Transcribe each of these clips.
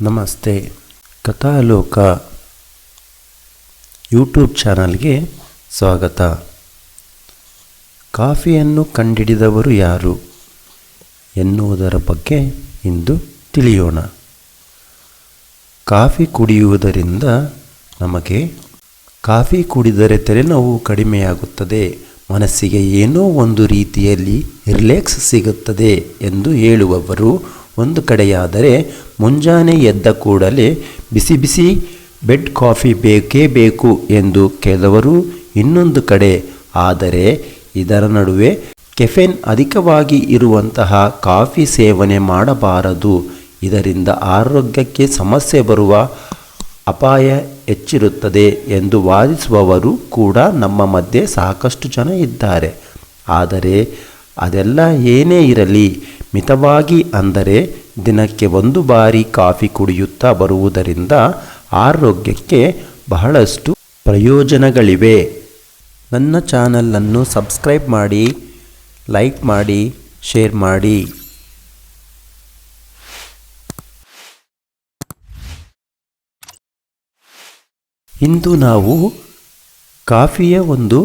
ನಮಸ್ತೆ. ಕಥಾಲೋಕ ಯೂಟ್ಯೂಬ್ ಚಾನಲ್ಗೆ ಸ್ವಾಗತ. ಕಾಫಿಯನ್ನು ಕಂಡಿಡಿದವರು ಯಾರು ಎನ್ನುವುದರ ಬಗ್ಗೆ ಇಂದು ತಿಳಿಯೋಣ. ಕಾಫಿ ಕುಡಿಯುವುದರಿಂದ ನಮಗೆ ಕಾಫಿ ಕುಡಿದರೆ ತಲೆನೋವು ಕಡಿಮೆಯಾಗುತ್ತದೆ, ಮನಸ್ಸಿಗೆ ಏನೋ ಒಂದು ರೀತಿಯಲ್ಲಿ ರಿಲ್ಯಾಕ್ಸ್ ಸಿಗುತ್ತದೆ ಎಂದು ಹೇಳುವವರು ಒಂದು ಕಡೆಯಾದರೆ ಮುಂಜಾನೆ ಎದ್ದ ಕೂಡಲೇ ಬಿಸಿ ಬಿಸಿ ಬೆಡ್ ಕಾಫಿ ಬೇಕೇ ಬೇಕು ಎಂದು ಕೆಲವರು ಇನ್ನೊಂದು ಕಡೆ. ಆದರೆ ಇದರ ನಡುವೆ ಕೆಫೆನ್ ಅಧಿಕವಾಗಿ ಇರುವಂತಹ ಕಾಫಿ ಸೇವನೆ ಮಾಡಬಾರದು. ಇದರಿಂದ ಆರೋಗ್ಯಕ್ಕೆ ಸಮಸ್ಯೆ ಬರುವ ಅಪಾಯ ಹೆಚ್ಚಿರುತ್ತದೆ ಎಂದು ವಾದಿಸುವವರು ಕೂಡ ನಮ್ಮ ಮಧ್ಯೆ ಸಾಕಷ್ಟು ಜನ ಇದ್ದಾರೆ. ಆದರೆ ಅದೆಲ್ಲ ಏನೇ ಇರಲಿ, ಮಿತವಾಗಿ ಅಂದರೆ ದಿನಕ್ಕೆ ಒಂದು ಬಾರಿ ಕಾಫಿ ಕುಡಿಯುತ್ತಾ ಬರುವುದರಿಂದ ಆರೋಗ್ಯಕ್ಕೆ ಬಹಳಷ್ಟು ಪ್ರಯೋಜನಗಳಿವೆ. ನನ್ನ ಚಾನಲನ್ನು ಸಬ್ಸ್ಕ್ರೈಬ್ ಮಾಡಿ, ಲೈಕ್ ಮಾಡಿ, ಶೇರ್ ಮಾಡಿ. ಇಂದು ನಾವು ಕಾಫಿಯ ಒಂದು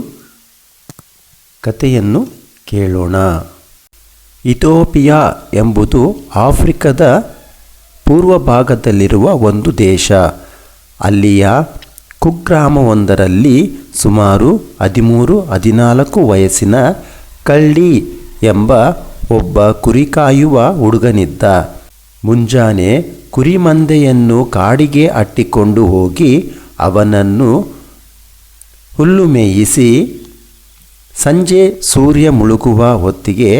ಕಥೆಯನ್ನು ಕೇಳೋಣ. ಇಥೋಪಿಯಾ ಎಂಬುದು ಆಫ್ರಿಕಾದ ಪೂರ್ವ ಭಾಗದಲ್ಲಿರುವ ಒಂದು ದೇಶ. ಅಲ್ಲಿಯ ಕುಗ್ರಾಮವೊಂದರಲ್ಲಿ ಸುಮಾರು ಹದಿಮೂರು, ಹದಿನಾಲ್ಕು ವಯಸ್ಸಿನ ಕಳ್ಳಿ ಎಂಬ ಒಬ್ಬ ಕುರಿ ಕಾಯುವ ಹುಡುಗನಿದ್ದ. ಮುಂಜಾನೆ ಕುರಿಮಂದೆಯನ್ನು ಕಾಡಿಗೆ ಅಟ್ಟಿಕೊಂಡು ಹೋಗಿ ಅವನನ್ನು ಹುಲ್ಲು ಮೇಯಿಸಿ ಸಂಜೆ ಸೂರ್ಯ ಮುಳುಗುವ ಹೊತ್ತಿಗೆ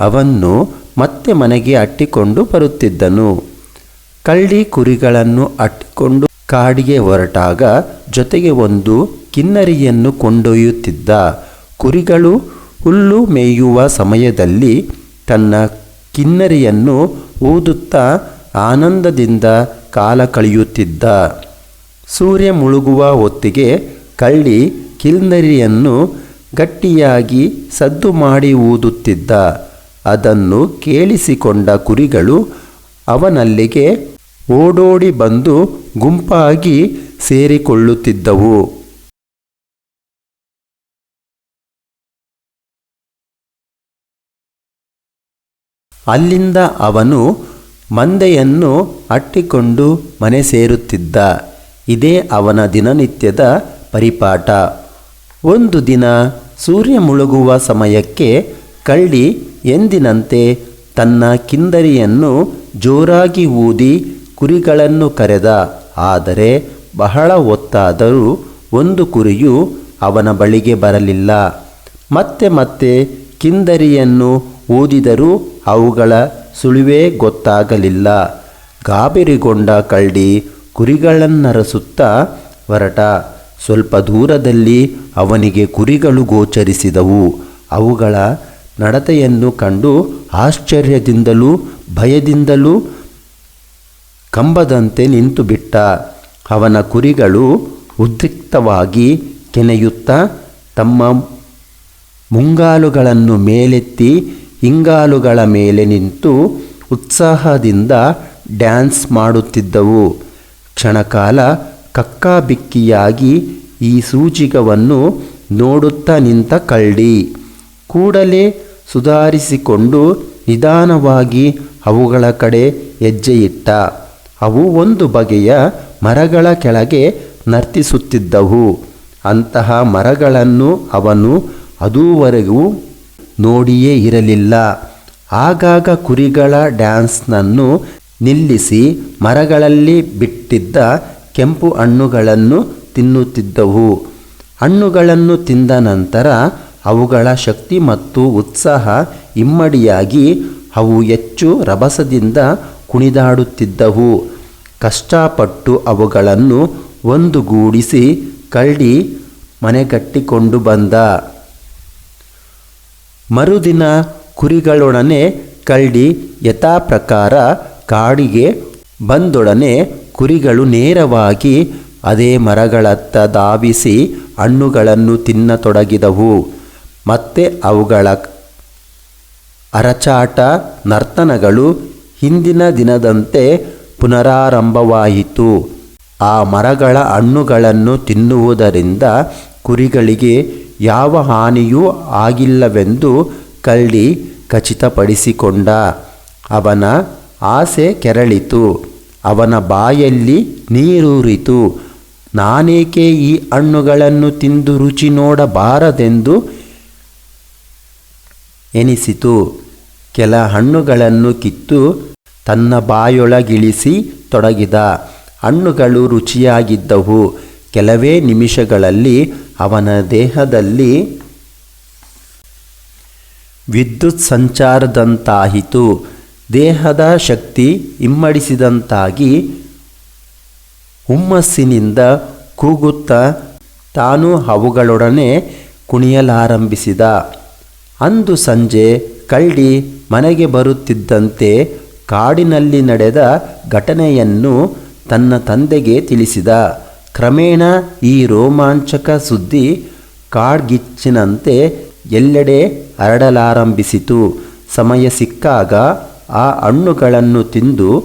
ಅವನ್ನು ಮತ್ತೆ ಮನೆಗೆ ಅಟ್ಟಿಕೊಂಡು ಬರುತ್ತಿದ್ದನು. ಕಳ್ಳಿ ಕುರಿಗಳನ್ನು ಅಟ್ಟಿಕೊಂಡು ಕಾಡಿಗೆ ಹೊರಟಾಗ ಜೊತೆಗೆ ಒಂದು ಕಿನ್ನರಿಯನ್ನು ಕೊಂಡೊಯ್ಯುತ್ತಿದ್ದ. ಕುರಿಗಳು ಹುಲ್ಲು ಮೇಯುವ ಸಮಯದಲ್ಲಿ ತನ್ನ ಕಿನ್ನರಿಯನ್ನು ಊದುತ್ತಾ ಆನಂದದಿಂದ ಕಾಲ ಕಳೆಯುತ್ತಿದ್ದ. ಸೂರ್ಯ ಮುಳುಗುವ ಹೊತ್ತಿಗೆ ಕಳ್ಳಿ ಕಿನ್ನರಿಯನ್ನು ಗಟ್ಟಿಯಾಗಿ ಸದ್ದು ಮಾಡಿ ಊದುತ್ತಿದ್ದ. ಅದನ್ನು ಕೇಳಿಸಿಕೊಂಡ ಕುರಿಗಳು ಅವನಲ್ಲಿಗೆ ಓಡೋಡಿ ಬಂದು ಗುಂಪಾಗಿ ಸೇರಿಕೊಳ್ಳುತ್ತಿದ್ದವು. ಅಲ್ಲಿಂದ ಅವನು ಮಂದೆಯನ್ನು ಅಟ್ಟಿಕೊಂಡು ಮನೆ ಸೇರುತ್ತಿದ್ದ. ಇದೇ ಅವನ ದಿನನಿತ್ಯದ ಪರಿಪಾಠ. ಒಂದು ದಿನ ಸೂರ್ಯ ಮುಳುಗುವ ಸಮಯಕ್ಕೆ ಕಳ್ಳಿ ಎಂದಿನಂತೆ ತನ್ನ ಕಿಂದರಿಯನ್ನು ಜೋರಾಗಿ ಊದಿ ಕುರಿಗಳನ್ನು ಕರೆದ. ಆದರೆ ಬಹಳ ಹೊತ್ತಾದರೂ ಒಂದು ಕುರಿಯು ಅವನ ಬಳಿಗೆ ಬರಲಿಲ್ಲ. ಮತ್ತೆ ಮತ್ತೆ ಕಿಂದರಿಯನ್ನು ಊದಿದರೂ ಅವುಗಳ ಸುಳಿವೇ ಗೊತ್ತಾಗಲಿಲ್ಲ. ಗಾಬರಿಗೊಂಡ ಕಳ್ಳಿ ಕುರಿಗಳನ್ನರಸುತ್ತ ಹೊರಟ. ಸ್ವಲ್ಪ ದೂರದಲ್ಲಿ ಅವನಿಗೆ ಕುರಿಗಳು ಗೋಚರಿಸಿದವು. ಅವುಗಳ ನಡತೆಯನ್ನು ಕಂಡು ಆಶ್ಚರ್ಯದಿಂದಲೂ, ಭಯದಿಂದಲೂ ಕಂಬದಂತೆ ನಿಂತುಬಿಟ್ಟ. ಅವನ ಕುರಿಗಳು ಉದ್ರಿಕ್ತವಾಗಿ ಕೆನೆಯುತ್ತಾ ತಮ್ಮ ಮುಂಗಾಲುಗಳನ್ನು ಮೇಲೆತ್ತಿ ಹಿಂಗಾಲುಗಳ ಮೇಲೆ ನಿಂತು ಉತ್ಸಾಹದಿಂದ ಡ್ಯಾನ್ಸ್ ಮಾಡುತ್ತಿದ್ದವು. ಕ್ಷಣಕಾಲ ಕಕ್ಕಾಬಿಕ್ಕಿಯಾಗಿ ಈ ಸೂಚಿಕವನ್ನು ನೋಡುತ್ತಾ ನಿಂತ ಕಳ್ಳಿ. ಕೂಡಲೇ ಸುಧಾರಿಸಿಕೊಂಡು ನಿಧಾನವಾಗಿ ಅವುಗಳ ಕಡೆ ಹೆಜ್ಜೆಯಿಟ್ಟ. ಅವು ಒಂದು ಬಗೆಯ ಮರಗಳ ಕೆಳಗೆ ನರ್ತಿಸುತ್ತಿದ್ದವು. ಅಂತಹ ಮರಗಳನ್ನು ಅವನು ಅದುವರೆಗೂ ನೋಡಿಯೇ ಇರಲಿಲ್ಲ. ಆಗಾಗ ಕುರಿಗಳ ಡ್ಯಾನ್ಸ್ನನ್ನು ನಿಲ್ಲಿಸಿ ಮರಗಳಲ್ಲಿ ಬಿಟ್ಟಿದ್ದ ಕೆಂಪು ಹಣ್ಣುಗಳನ್ನು ತಿನ್ನುತ್ತಿದ್ದವು. ಹಣ್ಣುಗಳನ್ನು ತಿಂದ ನಂತರ ಅವುಗಳ ಶಕ್ತಿ ಮತ್ತು ಉತ್ಸಾಹ ಇಮ್ಮಡಿಯಾಗಿ ಅವು ಹೆಚ್ಚು ರಭಸದಿಂದ ಕುಣಿದಾಡುತ್ತಿದ್ದವು. ಕಷ್ಟಪಟ್ಟು ಅವುಗಳನ್ನು ಒಂದುಗೂಡಿಸಿ ಕಳ್ಳಿ ಮನೆಗಟ್ಟಿಕೊಂಡು ಬಂದ. ಮರುದಿನ ಕುರಿಗಳೊಡನೆ ಕಳ್ಳಿ ಯಥಾಪ್ರಕಾರ ಕಾಡಿಗೆ ಬಂದೊಡನೆ ಕುರಿಗಳು ನೇರವಾಗಿ ಅದೇ ಮರಗಳತ್ತ ಧಾವಿಸಿ ಹಣ್ಣುಗಳನ್ನು ತಿನ್ನತೊಡಗಿದವು. ಮತ್ತೆ ಅವುಗಳ ಅರಚಾಟ ನರ್ತನಗಳು ಹಿಂದಿನ ದಿನದಂತೆ ಪುನರಾರಂಭವಾಯಿತು. ಆ ಮರಗಳ ಹಣ್ಣುಗಳನ್ನು ತಿನ್ನುವುದರಿಂದ ಕುರಿಗಳಿಗೆ ಯಾವ ಹಾನಿಯೂ ಆಗಿಲ್ಲವೆಂದು ಕಳ್ಳಿ ಖಚಿತಪಡಿಸಿಕೊಂಡ. ಅವನ ಆಸೆ ಕೆರಳಿತು. ಅವನ ಬಾಯಲ್ಲಿ ನೀರೂರಿತು ನಾನೇಕೆ ಈ ಹಣ್ಣುಗಳನ್ನು ತಿಂದು ರುಚಿ ನೋಡಬಾರದೆಂದು ಎನಿಸಿತು. ಕೆಲ ಹಣ್ಣುಗಳನ್ನು ಕಿತ್ತು ತನ್ನ ಬಾಯೊಳಗಿಳಿಸಿ ತೊಡಗಿದ. ಹಣ್ಣುಗಳು ರುಚಿಯಾಗಿದ್ದವು. ಕೆಲವೇ ನಿಮಿಷಗಳಲ್ಲಿ ಅವನ ದೇಹದಲ್ಲಿ ವಿದ್ಯುತ್ ಸಂಚಾರದಂತಾಯಿತು. ದೇಹದ ಶಕ್ತಿ ಇಮ್ಮಡಿಸಿದಂತಾಗಿ ಹುಮ್ಮಸ್ಸಿನಿಂದ ಕೂಗುತ್ತಾ ತಾನು ಅವುಗಳೊಡನೆ ಕುಣಿಯಲಾರಂಭಿಸಿದ. ಅಂದು ಸಂಜೆ ಕಳ್ಳಿ ಮನೆಗೆ ಬರುತ್ತಿದ್ದಂತೆ ಕಾಡಿನಲ್ಲಿ ನಡೆದ ಘಟನೆಯನ್ನು ತನ್ನ ತಂದೆಗೆ ತಿಳಿಸಿದ. ಕ್ರಮೇಣ ಈ ರೋಮಾಂಚಕ ಸುದ್ದಿ ಕಾಡ್ಗಿಚ್ಚಿನಂತೆ ಎಲ್ಲೆಡೆ ಹರಡಲಾರಂಭಿಸಿತು. ಸಮಯ ಸಿಕ್ಕಾಗ ಆ ಹಣ್ಣುಗಳನ್ನು ತಿಂದು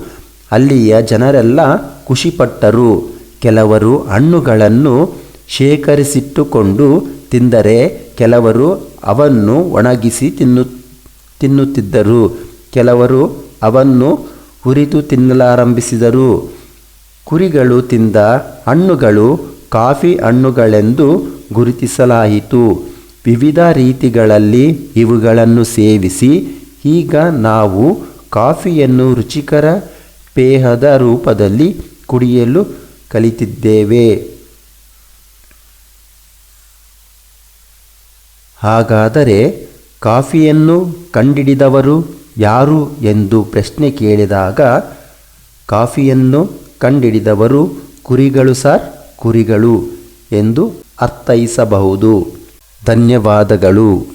ಅಲ್ಲಿಯ ಜನರೆಲ್ಲ ಖುಷಿಪಟ್ಟರು. ಕೆಲವರು ಹಣ್ಣುಗಳನ್ನು ಶೇಖರಿಸಿಟ್ಟುಕೊಂಡು ತಿಂದರೆ, ಕೆಲವರು ಅವನ್ನು ಒಣಗಿಸಿ ತಿನ್ನು, ತಿನ್ನುತ್ತಿದ್ದರು. ಕೆಲವರು ಅವನ್ನು ಹುರಿದು ತಿನ್ನಲಾರಂಭಿಸಿದರು. ಕುರಿಗಳು ತಿಂದ ಹಣ್ಣುಗಳು ಕಾಫಿ ಹಣ್ಣುಗಳೆಂದು ಗುರುತಿಸಲಾಯಿತು. ವಿವಿಧ ರೀತಿಗಳಲ್ಲಿ ಇವುಗಳನ್ನು ಸೇವಿಸಿ ಈಗ ನಾವು ಕಾಫಿಯನ್ನು ರುಚಿಕರ ಪೇಹದ ರೂಪದಲ್ಲಿ ಕುಡಿಯಲು ಕಲಿತಿದ್ದೇವೆ. ಹಾಗಾದರೆ ಕಾಫಿಯನ್ನು ಕಂಡಿಡಿದವರು ಯಾರು ಎಂದು ಪ್ರಶ್ನೆ ಕೇಳಿದಾಗ, ಕಾಫಿಯನ್ನು ಕಂಡಿಡಿದವರು ಕುರಿಗಳು ಸರ್? ಕುರಿಗಳು ಎಂದು ಅರ್ಥೈಸಬಹುದು. ಧನ್ಯವಾದಗಳು.